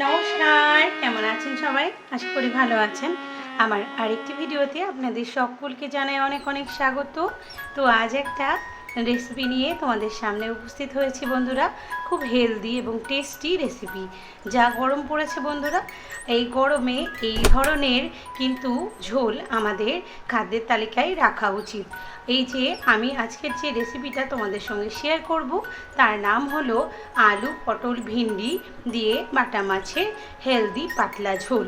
নমস্কার, কেমন আছেন সবাই? আশা করি ভালো আছেন। আমার আরেকটি ভিডিওতে আপনাদের সকলকে জানাই অনেক অনেক স্বাগত। তো আজ একটা রেসিপি নিয়ে তোমাদের সামনে উপস্থিত হয়েছি বন্ধুরা। খুব হেলদি এবং টেস্টি রেসিপি যা গরম পড়েছে বন্ধুরা, এই গরমে এই ধরনের কিন্তু ঝোল আমাদের খাদ্যের তালিকায় রাখা উচিত। এই যে আমি আজকের যে রেসিপিটা তোমাদের সঙ্গে শেয়ার করব, তার নাম হলো আলু পটল ভিন্ডি দিয়ে বাটা মাছের হেলদি পাতলা ঝোল।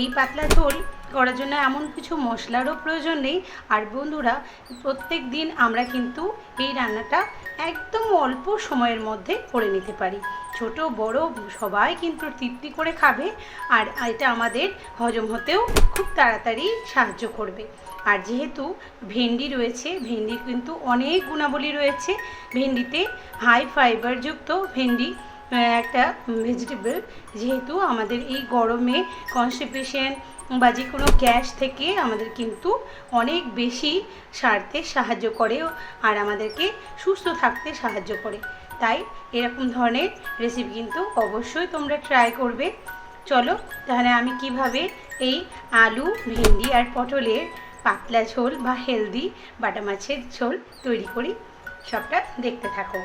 এই পাতলা ঝোল করার জন্য এমন কিছু মশলারও প্রয়োজন নেই। আর বন্ধুরা, প্রত্যেক দিন আমরা কিন্তু এই রান্নাটা একদম অল্প সময়ের মধ্যে করে নিতে পারি। ছোট, বড় সবাই কিন্তু তৃপ্তি করে খাবে আর এটা আমাদের হজম হতেও খুব তাড়াতাড়ি সাহায্য করবে। আর যেহেতু ভেন্ডি রয়েছে, ভেন্ডির কিন্তু অনেক গুণাবলী রয়েছে। ভেন্ডিতে হাই ফাইবারযুক্ত ভেন্ডি একটা ভেজিটেবল যেহেতু আমাদের এই গরমে কনস্টিপেশন বা যে কোনো গ্যাস থেকে আমাদের কিন্তু অনেক বেশি সারতে সাহায্য করে আর আমাদেরকে সুস্থ থাকতে সাহায্য করে। তাই এরকম ধরনের রেসিপি কিন্তু অবশ্যই তোমরা ট্রাই করবে। চলো তাহলে আমি কীভাবে এই আলু, ভেন্ডি আর পটলের পাতলা ঝোল বা হেলদি বাটা মাছের ঝোল তৈরি করি, সবটা দেখতে থাকো।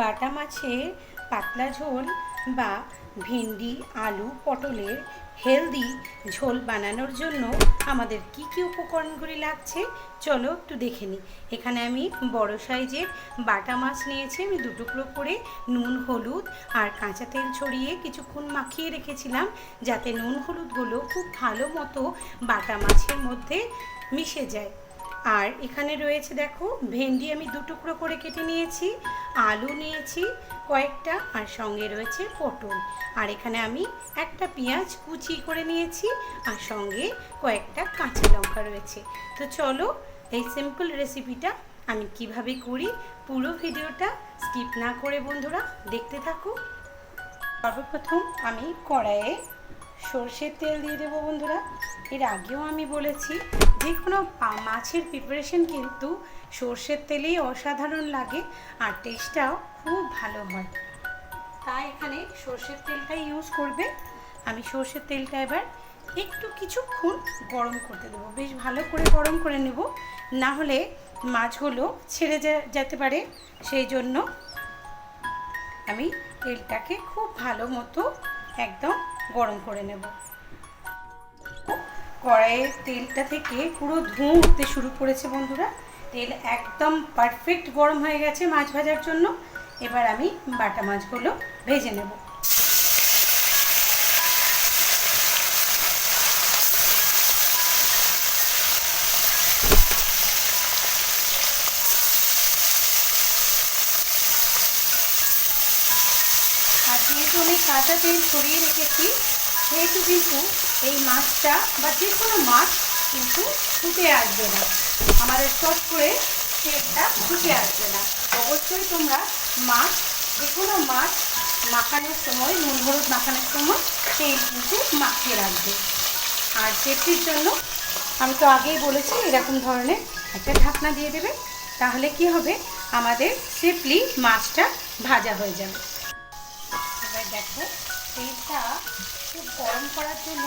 বাটা মাছের পাতলা ঝোল বা ভেন্ডি, আলু, পটলের হেলদি ঝোল বানানোর জন্য আমাদের কি কি উপকরণগুলি লাগছে? চলো একটু দেখে নিই এখানে আমি বড় সাইজের বাটা মাছ নিয়েছি, আমি দুটুকরো করে নুন, হলুদ আর কাঁচা তেল ছড়িয়ে কিছুক্ষণ মাখিয়ে রেখেছিলাম যাতে নুন হলুদগুলো খুব ভালো মতো বাটা মাছের মধ্যে মিশে যায়। আর এখানে রয়েছে দেখো, ভেন্ডি আমি দু টুকরো করে কেটে নিয়েছি, আলু নিয়েছি কয়েকটা আর সঙ্গে রয়েছে পটল। আর এখানে আমি একটা পেঁয়াজ কুচি করে নিয়েছি আর সঙ্গে কয়েকটা কাঁচা লঙ্কা রয়েছে। তো চলো এই সিম্পল রেসিপিটা আমি কীভাবে করি পুরো ভিডিওটা স্কিপ না করে বন্ধুরা দেখতে থাকো। সর্বপ্রথম আমি কড়াইয়ে সর্ষের তেল দিয়ে দেবো বন্ধুরা। এর আগেও আমি বলেছি, যে কোনো মাছের প্রিপারেশন কিন্তু সর্ষের তেলেই অসাধারণ লাগে আর টেস্টটাও খুব ভালো হয়। তাই এখানে সর্ষের তেলটা ইউজ করবে। আমি সর্ষের তেলটা এবার একটু কিছুক্ষণ গরম করতে দেবো। বেশ ভালো করে গরম করে নেব। না হলে মাছগুলো ছেড়ে যেতে পারে। সেই জন্য আমি তেলটাকে খুব ভালো মতো একদম গরম করে নেব। কড়াইয়ের তেলটা থেকে পুরো ধোঁয়া উঠতে শুরু করেছে বন্ধুরা। তেল একদম পারফেক্ট গরম হয়ে গেছে মাছ ভাজার জন্য। এবার আমি বাটা মাছগুলো ভেজে নেব। আর যেহেতু আমি কাঁচা তেল ছড়িয়ে রেখেছি, সেহেতু কিন্তু এই মাছটা বা যে কোনো মাছ কিন্তু ফুটে আসবে না। আমাদের চট করে তেলটা ফুটে আসবে না। অবশ্যই তোমরা মাছ, যে কোনো মাছ মাখানোর সময়, নুন, হলুদ মাখানোর সময় তেল কিন্তু মাখিয়ে রাখবে। আর সেফটির জন্য আমি তো আগেই বলেছি, এরকম ধরনের একটা ঢাকনা দিয়ে দেবে। তাহলে কি হবে? আমাদের সেফলি মাছটা ভাজা হয়ে যাবে। এবার দেখো তেলটা খুব গরম করার জন্য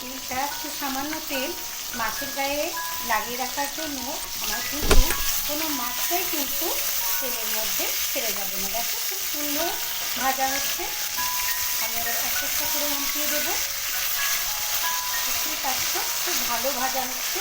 তেলটা একটু সামান্য তেল মাছের গায়ে লাগিয়ে রাখার জন্য আমার কিন্তু কোনো মাছটাই কিন্তু তেলের মধ্যে ছেড়ে যাবে না। দেখো খুব সুন্দর ভাজা হচ্ছে। আমি এবার একটা একটা করে উল্টিয়ে দেবো। পারছ খুব ভালো ভাজা হচ্ছে।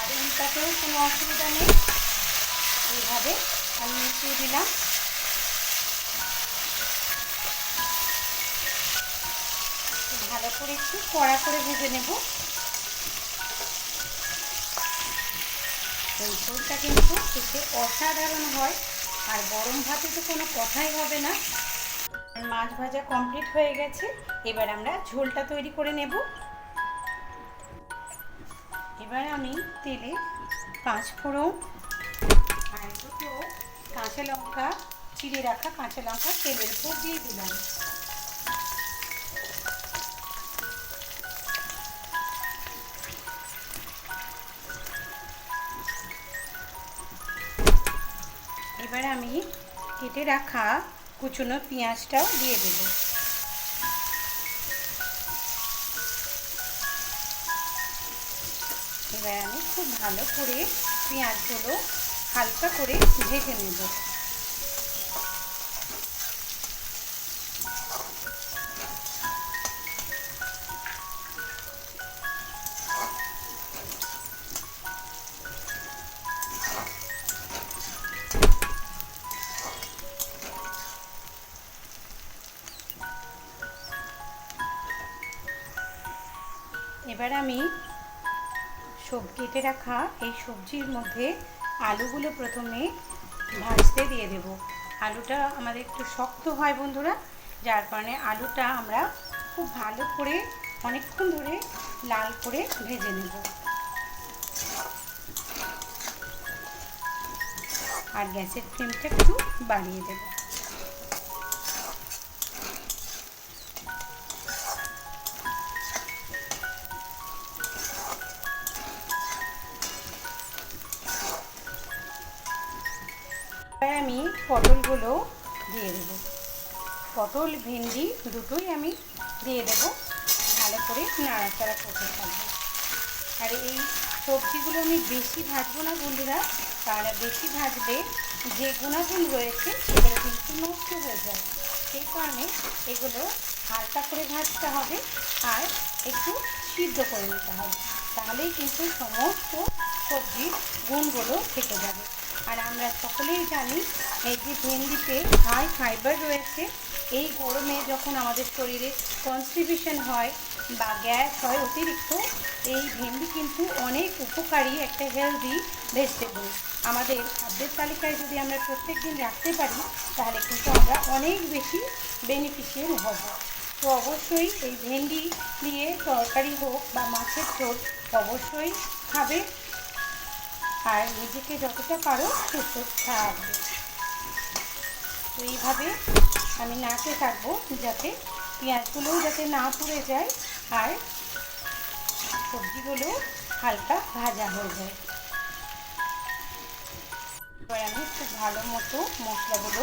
আর উল্টাতেও কোনো অসুবিধা নেই। এইভাবে আমি উল্টিয়ে দিলাম। ভালো করে একটু কড়া করে ভেজে নেব। এই ঝোলটা কিন্তু খেতে অসাধারণ হয় আর গরম ভাতে তো কোনো কথাই হবে না। মাছ ভাজা কমপ্লিট হয়ে গেছে। এবার আমরা ঝোলটা তৈরি করে নেব। এবার আমি তেলে পাঁচ ফোড়ন আর দুটো কাঁচা লঙ্কা, চিড়ে রাখা কাঁচা লঙ্কা তেলের উপর দিয়ে দিলাম। এবার আমি কেটে রাখা কুচুনো পেঁয়াজটাও দিয়ে দেব। এবার আমি খুব ভালো করে পেঁয়াজগুলো হালকা করে ভেজে নেব। সব, কেটে রাখা এই সবজির মধ্যে আলুগুলো প্রথমে ভাজতে দিয়ে দেব। আলুটা আমাদের একটু শক্ত হয় বন্ধুরা, যার কারণে আলুটা আমরা খুব ভালো করে অনেকক্ষণ ধরে লাল করে ভেজে নেব। আর গ্যাসের ফ্লেমটা একটু বাড়িয়ে দেবো। পটল, ভেন্ডি দুটোই আমি দিয়ে দেব। ভালো করে নাড়াচাড়া করতে থাকব। আর এই সবজিগুলো আমি বেশি ভাজবো না বন্ধুরা তাহলে বেশি ভাজবে যে গুণাগুণ রয়েছে সেগুলো কিন্তু নষ্ট হয়ে যায়। সেই কারণে এগুলো হালকা করে ভাজতে হবে আর একটু সিদ্ধ করে নিতে হবে। তাহলেই কিন্তু সমস্ত সবজির গুণগুলো থেকে যাবে। আর আমরা সকলেই জানি এই যে ভেন্ডিতে হাই ফাইবার রয়েছে, এই গরমে যখন আমাদের শরীরে কনস্টিবিউশন হয় বা গ্যাস হয় অতিরিক্ত, এই ভেন্ডি কিন্তু অনেক উপকারী একটা হেলদি ভেজিটেবল আমাদের খাদ্যের তালিকায় যদি আমরা প্রত্যেক দিন রাখতে পারি, তাহলে কিন্তু আমরা অনেক বেশি বেনিফিশিয়াল হব। তো অবশ্যই এই ভেন্ডি দিয়ে তরকারি হোক বা মাছের ঝোল অবশ্যই খাবে। আর নিজেকে যতটা পারো সুস্থ থাকবে তো এইভাবে আমি নাড়তে থাকব যাতে পেঁয়াজগুলোও যাতে না পুড়ে যায় আর সবজিগুলো হালকা ভাজা হয়ে যায়। এবার আমি খুব ভালো মতো মশলাগুলো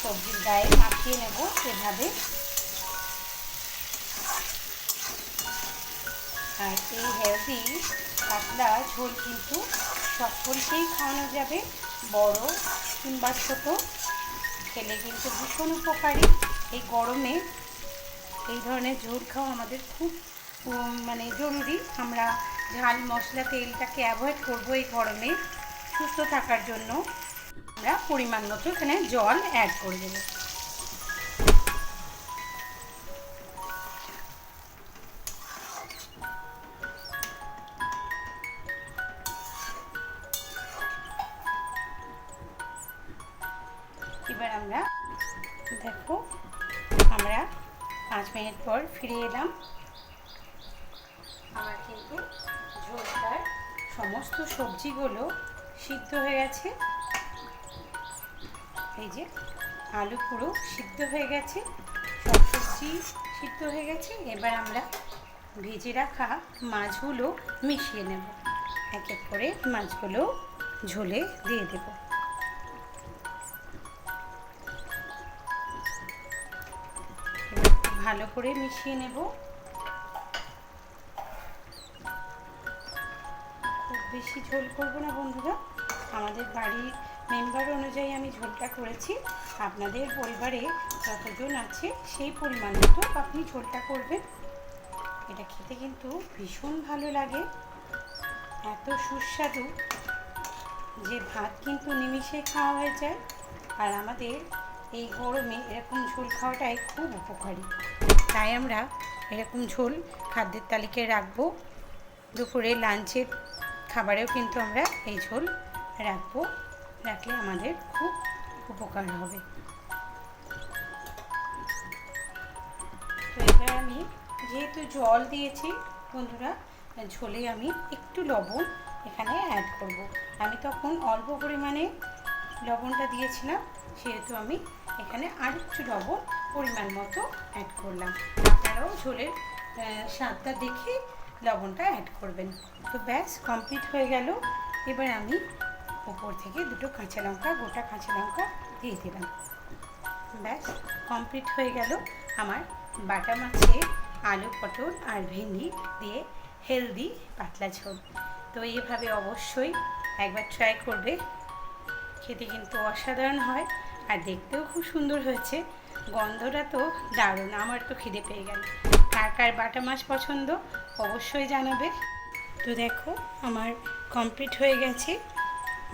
সবজির গায়ে মাখিয়ে নেব এভাবে। আর এই হেলদি পাতলা ঝোল কিন্তু সকলকেই খাওয়ানো যাবে। বড় কিংবা ছোটো, খেলে কিন্তু ভীষণ উপকারী। এই গরমে এই ধরনের ঝোল খাওয়া আমাদের খুব মানে জরুরি। আমরা ঝাল, মশলা, তেলটাকে অ্যাভয়েড করব এই গরমে সুস্থ থাকার জন্য। আমরা পরিমাণ মতো এখানে জল অ্যাড করে দেবো। আমরা দেখো, আমরা পাঁচ মিনিট পর ফিরে এলাম। আমার কিন্তু ঝোলটার সমস্ত সবজিগুলো সিদ্ধ হয়ে গেছে। এই যে আলু পুরো সিদ্ধ হয়ে গেছে, সব সবজি সিদ্ধ হয়ে গেছে। এবার আমরা ভেজে রাখা মাছগুলো মিশিয়ে নেব। এক এক করে মাছগুলো ঝোলে দিয়ে দেবো। ভালো করে মিশিয়ে নেব। খুব বেশি ঝোল করব না বন্ধুরা। আমাদের বাড়ির মেম্বার অনুযায়ী আমি ঝোলটা করেছি। আপনাদের পরিবারে যতজন আছে, সেই পরিমাণ মতো আপনি ঝোলটা করবেন। এটা খেতে কিন্তু ভীষণ ভালো লাগে। এত সুস্বাদু যে ভাত কিন্তু নিমিষে খাওয়া হয়ে যায়। আর আমাদের এই গরমে এরকম ঝোল খাওয়াটাই খুব উপকারী। তাই আমরা এরকম ঝোল খাদ্যের তালিকায় রাখব। দুপুরে লাঞ্চের খাবারেও কিন্তু আমরা এই ঝোল রাখব। রাখলে আমাদের খুব উপকার হবে। তো এবার আমি যেহেতু জল দিয়েছি, বন্ধুরা, ঝোলে আমি একটু লবণ এখানে অ্যাড করব। আমি তখন অল্প পরিমাণে লবণটা দিয়েছিলাম। সেহেতু আমি এখানে আর একটু লবণ পরিমাণ মতো অ্যাড করলাম। আপনারাও ঝোলের স্বাদটা দেখে লবণটা অ্যাড করবেন। তো ব্যাস কমপ্লিট হয়ে গেল। এবার আমি উপর থেকে দুটো কাঁচা লঙ্কা, গোটা কাঁচা লঙ্কা দিয়ে দিলাম। ব্যাস কমপ্লিট হয়ে গেল আমার বাটা মাছে আলু পটল আর ভেন্ডি দিয়ে হেলদি পাতলা ঝোল। তো এইভাবে অবশ্যই একবার ট্রাই করবে। খেতে কিন্তু অসাধারণ হয়। আর দেখতেও খুব সুন্দর হয়েছে। গন্ধটা তো দারুণ, আমার তো খিদে পেয়ে গেল। কার কার বাটা মাছ পছন্দ অবশ্যই জানাবে। তো দেখো, আমার কমপ্লিট হয়ে গেছে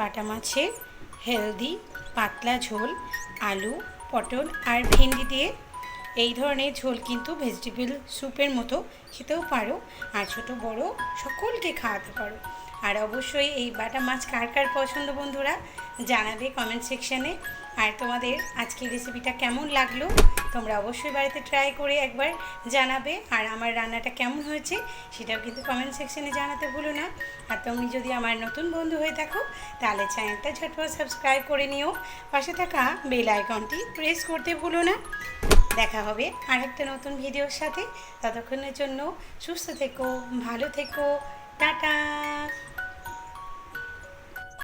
বাটা মাছের হেলদি, পাতলা ঝোল, আলু, পটল আর ভেন্ডি দিয়ে। এই ধরনের ঝোল কিন্তু ভেজিটেবল স্যুপের মতো খেতেও পারো আর ছোট, বড় সকলকে খাওয়াতে পারো। আর অবশ্যই এই বাটা মাছ কার কার পছন্দ বন্ধুরা, জানাবে কমেন্ট সেকশানে আর তোমাদের আজকের রেসিপিটা কেমন লাগল, তোমরা অবশ্যই বাড়িতে ট্রাই করে একবার জানাবে। আর আমার রান্নাটা কেমন হয়েছে, সেটাও কিন্তু কমেন্ট সেকশনে জানাতে ভুলো না। আর তুমি যদি আমার নতুন বন্ধু হয়ে থাকো, তাহলে চ্যানেলটা ঝটপট সাবস্ক্রাইব করে নিও। পাশে থাকা বেল আইকনটি প্রেস করতে ভুলো না। দেখা হবে আরেকটা নতুন ভিডিওর সাথে। ততক্ষণের জন্য সুস্থ থেকো, ভালো থেকো, টাটা!